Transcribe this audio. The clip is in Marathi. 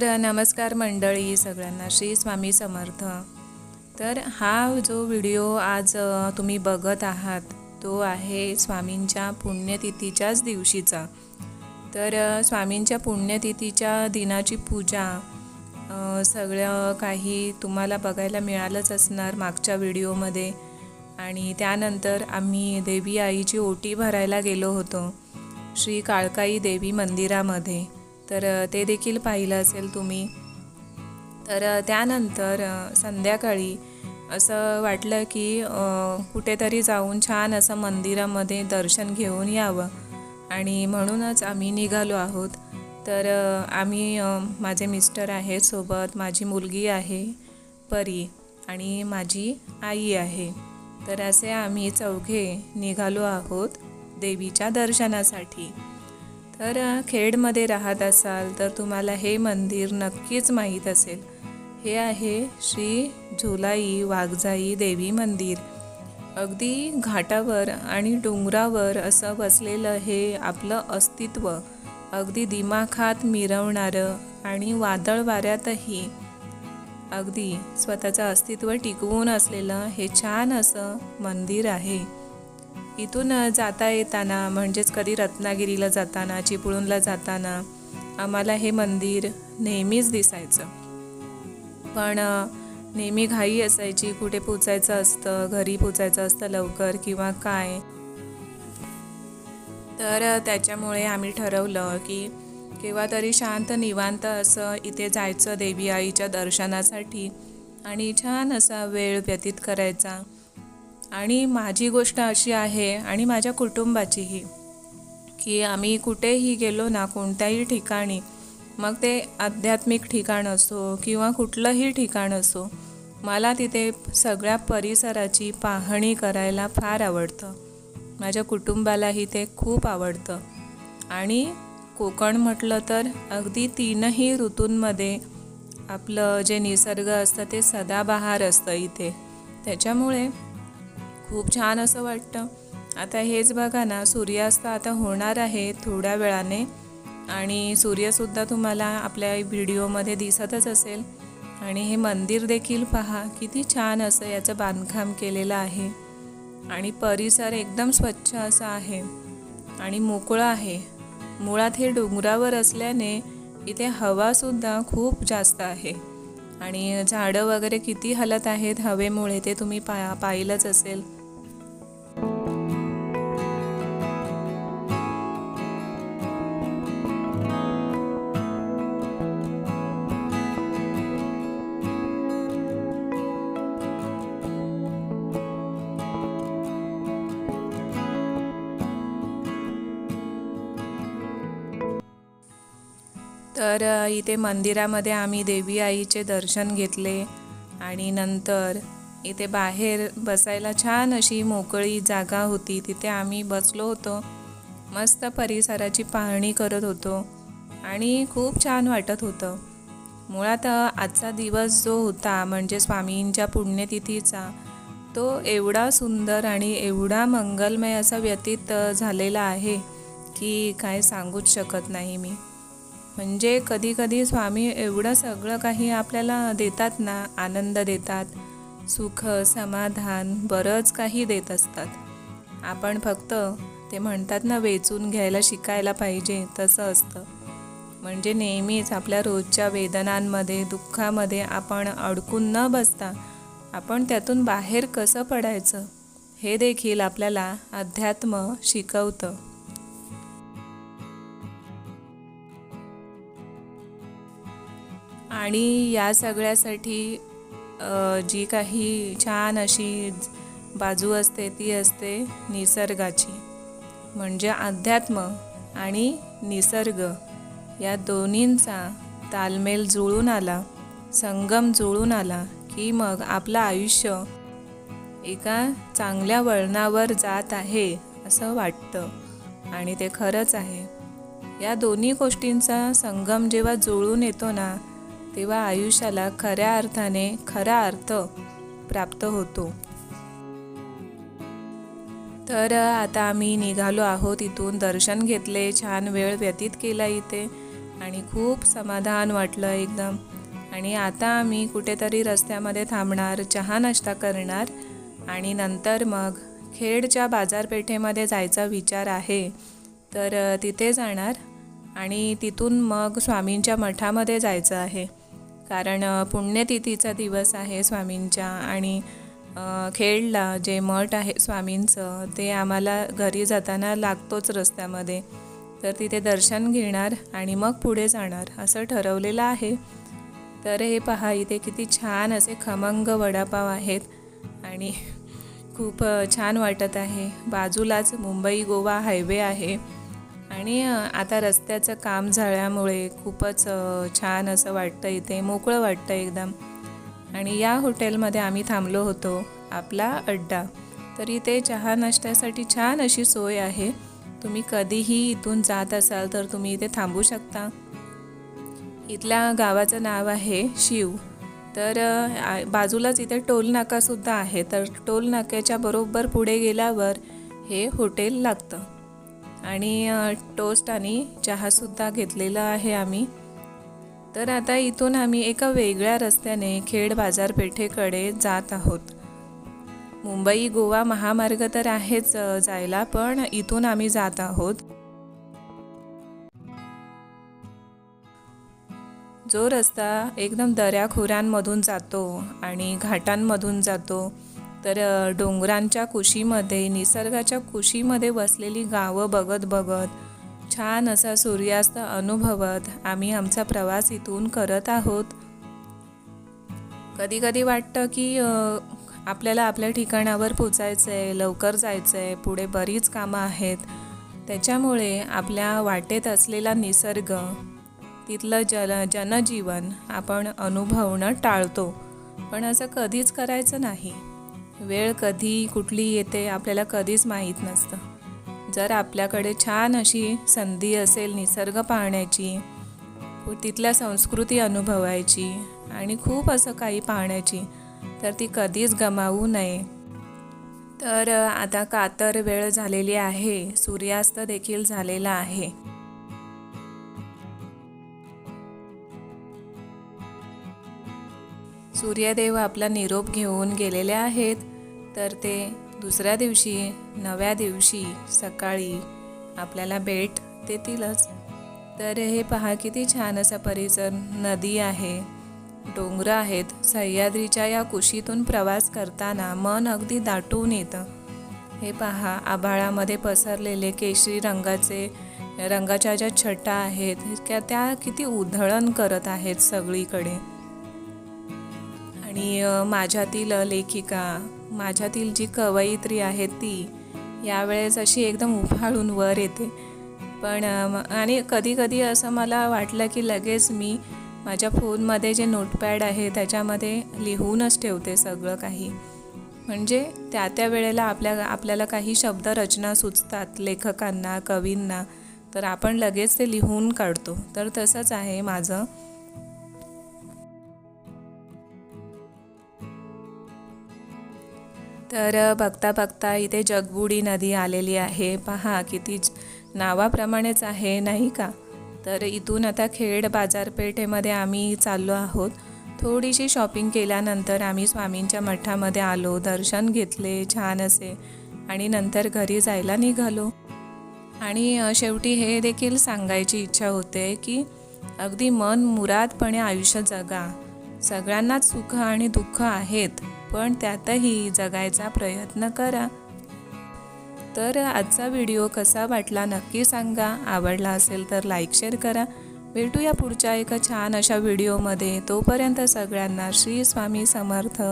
तर नमस्कार मंडळी सगळ्यांना श्री स्वामी समर्थ. तर हा जो व्हिडिओ आज तुम्ही बघत आहात तो आहे स्वामींच्या पुण्यतिथीच्याच दिवशीचा. तर स्वामींच्या पुण्यतिथीच्या दिनाची पूजा सगळं काही तुम्हाला बघायला मिळालंच असणार मागच्या व्हिडिओमध्ये. आणि त्यानंतर आम्ही देवी आईची ओटी भरायला गेलो होतो श्री काळकाई देवी मंदिरामध्ये. तर ते देखील पाहिलं असेल तुम्ही. तर त्यानंतर संध्याकाळी असं वाटलं की कुठेतरी जाऊन छान असं मंदिरामध्ये दर्शन घेऊन यावं. आणि म्हणूनच आम्ही निघालो आहोत. तर आम्ही माझे मिस्टर आहेत सोबत माझी मुलगी आहे परी आणि माझी आई आहे. तर असे आम्ही चौघे निघालो आहोत देवीच्या दर्शनासाठी. तर खेडमध्ये राहत असाल तर तुम्हाला हे मंदिर नक्कीच माहीत असेल. हे आहे श्री झुलाई वाघजाई देवी मंदिर. अगदी घाटावर आणि डोंगरावर असं बसलेलं हे आपलं अस्तित्व. अगदी दिमाखात मिरवणारं आणि वादळ वाऱ्यातही अगदी स्वतःचं अस्तित्व टिकवून असलेलं हे छान असं मंदिर आहे. इथून जाता येताना म्हणजेच कधी रत्नागिरीला जाताना चिपळूणला जाताना आम्हाला हे मंदिर नेहमीच दिसायचं. पण नेहमी घाई असायची कुठे पोचायचं असतं घरी पोचायचं असतं लवकर किंवा काय. तर त्याच्यामुळे आम्ही ठरवलं की केव्हा तरी शांत निवांत असं इथे जायचं देवी आईच्या दर्शनासाठी आणि छान असा वेळ व्यतीत करायचा. आणि माझी गोष्ट अशी आहे आणि माझ्या कुटुंबाचीही की आम्ही कुठेही गेलो ना कोणत्याही ठिकाणी मग ते आध्यात्मिक ठिकाण असो किंवा कुठलंही ठिकाण असो मला तिथे सगळ्या परिसराची पाहणी करायला फार आवडतं. माझ्या कुटुंबालाही ते खूप आवडतं. आणि कोकण म्हटलं तर अगदी तीनही ऋतूंमध्ये आपलं जे निसर्ग असतं ते सदाबहार असतं इथे. त्याच्यामुळे खूप छान असं वाटतं. आता हेच बघा ना सूर्यास्त आता होणार आहे थोड्या वेळाने. आणि सूर्यसुद्धा तुम्हाला आपल्या व्हिडिओमध्ये दिसतच असेल. आणि हे मंदिर देखील पहा किती छान असं याचं बांधकाम केलेलं आहे. आणि परिसर एकदम स्वच्छ असा आहे. आणि मोकळं आहे. मुळात हे डोंगरावर असल्याने इथे हवासुद्धा खूप जास्त आहे. आणि झाडं वगैरे किती हलत आहेत हवेमुळे ते तुम्ही पा पाहिलंच असेल. तर इथे मंदिरामध्ये आम्ही देवी आईचे दर्शन घेतले आणि नंतर इथे बाहेर बसायला छान अशी मोकळी जागा होती. तिथे आम्ही बसलो होतो. मस्त परिसराची पाहणी करत होतो आणि खूप छान वाटत होतं. मुळात आजचा दिवस जो होता म्हणजे स्वामींच्या पुण्यतिथीचा तो एवढा सुंदर आणि एवढा मंगलमय असा व्यतीत झालेला आहे की काय सांगूच शकत नाही मी. म्हणजे कधी कधी स्वामी एवढं सगळं काही आपल्याला देतात ना आनंद देतात सुख समाधान बरंच काही देत असतात. आपण फक्त ते म्हणतात ना वेचून घ्यायला शिकायला पाहिजे तसं असतं. म्हणजे नेहमीच आपल्या रोजच्या वेदनांमध्ये दुःखामध्ये आपण अडकून न बसता आपण त्यातून बाहेर कसं पडायचं हे देखील आपल्याला अध्यात्म शिकवतं. आणि या सगळ्यासाठी जी काही छान अशी बाजू असते ती असते निसर्गाची. म्हणजे अध्यात्म आणि निसर्ग या दोन्हींचा तालमेल जुळून आला संगम जुळून आला की मग आपलं आयुष्य एका चांगल्या वळणावर जात आहे असं वाटतं. आणि ते खरंच आहे. या दोन्ही गोष्टींचा संगम जेव्हा जुळून येतो ना तेव्हा आयुष्याला खऱ्या अर्थाने खरा अर्थ प्राप्त होतो. तर आता आम्ही निघालो आहोत इथून दर्शन घेतले छान वेळ व्यतीत केला इथे आणि खूप समाधान वाटलं एकदम. आणि आता आम्ही कुठेतरी रस्त्यामध्ये थांबणार चहा नाश्ता करणार आणि नंतर मग खेडच्या बाजारपेठेमध्ये जायचा विचार आहे. तर तिथे जाणार आणि तिथून मग स्वामींच्या मठामध्ये जायचं आहे. कारण पुण्यतिथीचा दिवस आहे स्वामींच्या आणि खेडला जे मठ आहे स्वामींचं ते आम्हाला घरी जाताना लागतोच रस्त्यामध्ये. तर तिथे दर्शन घेणार आणि मग पुढे जाणार असं ठरवलेलं आहे. तर हे पहा इथे किती छान असे खमंग वडापाव आहेत आणि खूप छान वाटत आहे. बाजूलाच मुंबई गोवा हायवे आहे. आणि आता रस्त्याचं काम झाल्यामुळे खूपच छान असं वाटतं इथे मोकळं वाटतं एकदम. आणि या हॉटेलमध्ये आम्ही थांबलो होतो आपला अड्डा. तर इथे चहा नाश्त्यासाठी छान अशी सोय आहे. तुम्ही कधीही इथून जात असाल तर तुम्ही इथे थांबू शकता. इथल्या गावाचं नाव आहे शिव. तर बाजूलाच इथे टोल नाकासुद्धा आहे. तर टोल नाक्याच्या बरोबर पुढे गेल्यावर हे हॉटेल लागतं. आणि टोस्ट आणि चहासुद्धा घेतलेला आहे आम्ही. तर आता इथून आम्ही एका वेगळ्या रस्त्याने खेड बाजारपेठेकडे जात आहोत. मुंबई गोवा महामार्ग तर आहेच जायला पण इथून आम्ही जात आहोत. जो रस्ता एकदम दऱ्याखोऱ्यांमधून जातो आणि घाटांमधून जातो तर डोंगरांच्या कुशीमध्ये निसर्गाच्या कुशीमध्ये बसलेली गावं बघत बघत छान असा सूर्यास्त अनुभवत आम्ही आमचा प्रवास इथून करत आहोत. कधी कधी वाटतं की आपल्याला आपल्या ठिकाणावर पोचायचं आहे लवकर जायचं आहे पुढे बरीच कामं आहेत. त्याच्यामुळे आपल्या वाटेत असलेला निसर्ग तिथलं जल जनजीवन आपण अनुभवणं टाळतो. पण असं कधीच करायचं नाही. वेळ कधी कुठली येते आपल्याला कधीच माहीत नसतं. जर आपल्याकडे छान अशी संधी असेल निसर्ग पाहण्याची तिथल्या संस्कृती अनुभवायची आणि खूप असं काही पाहण्याची तर ती कधीच गमावू नये. तर आता कातर वेळ झालेली आहे. सूर्यास्त देखील झालेला आहे. सूर्यदेव आपला निरोप घेऊन गेलेले आहेत तर ते दुसऱ्या दिवशी नव्या दिवशी सकाळी आपल्याला भेट देतीलच. तर हे पहा किती छान असा परिसर नदी आहे डोंगरं आहेत. सह्याद्रीच्या या कुशीतून प्रवास करताना मन अगदी दाटून येतं. हे पहा आभाळामध्ये पसरलेले केशरी रंगाचे रंगाच्या ज्या छटा आहेत त्या त्या किती उधळण करत आहेत सगळीकडे. आणि माझ्यातील लेखिका माझ्यातील जी कवयित्री आहे ती यावेळेस अशी एकदम उफाळून वर येते. पण आणि कधी कधी असं मला वाटलं की लगेच मी माझ्या फोनमध्ये जे नोटपॅड आहे त्याच्यामध्ये लिहूनच ठेवते सगळं काही. म्हणजे त्या त्या वेळेला आपल्या आपल्याला काही शब्दरचना सुचतात लेखकांना कवींना तर आपण लगेच ते लिहून काढतो. तर तसंच आहे माझं. तर बघता बघता इथे जगबुडी नदी आलेली आहे. पहा किती नावाप्रमाणेच आहे नाही का? तर इथून आता खेड बाजारपेठेमध्ये आम्ही चाललो आहोत. थोडीशी शॉपिंग केल्यानंतर आम्ही स्वामींच्या मठामध्ये आलो दर्शन घेतले छान असे. आणि नंतर घरी जायला निघालो. आणि शेवटी हे देखील सांगायची इच्छा होते की अगदी मन मुरादपणे आयुष्य जगा. सगळ्यांनाच सुख आणि दुःख आहेत. पण त्यातही जगायचा प्रयत्न करा. तर आजचा व्हिडिओ कसा वाटला नक्की सांगा. आवडला असेल तर लाईक शेअर करा. भेटूया पुढच्या एका छान अशा व्हिडिओमध्ये. तोपर्यंत सगळ्यांना श्री स्वामी समर्थ.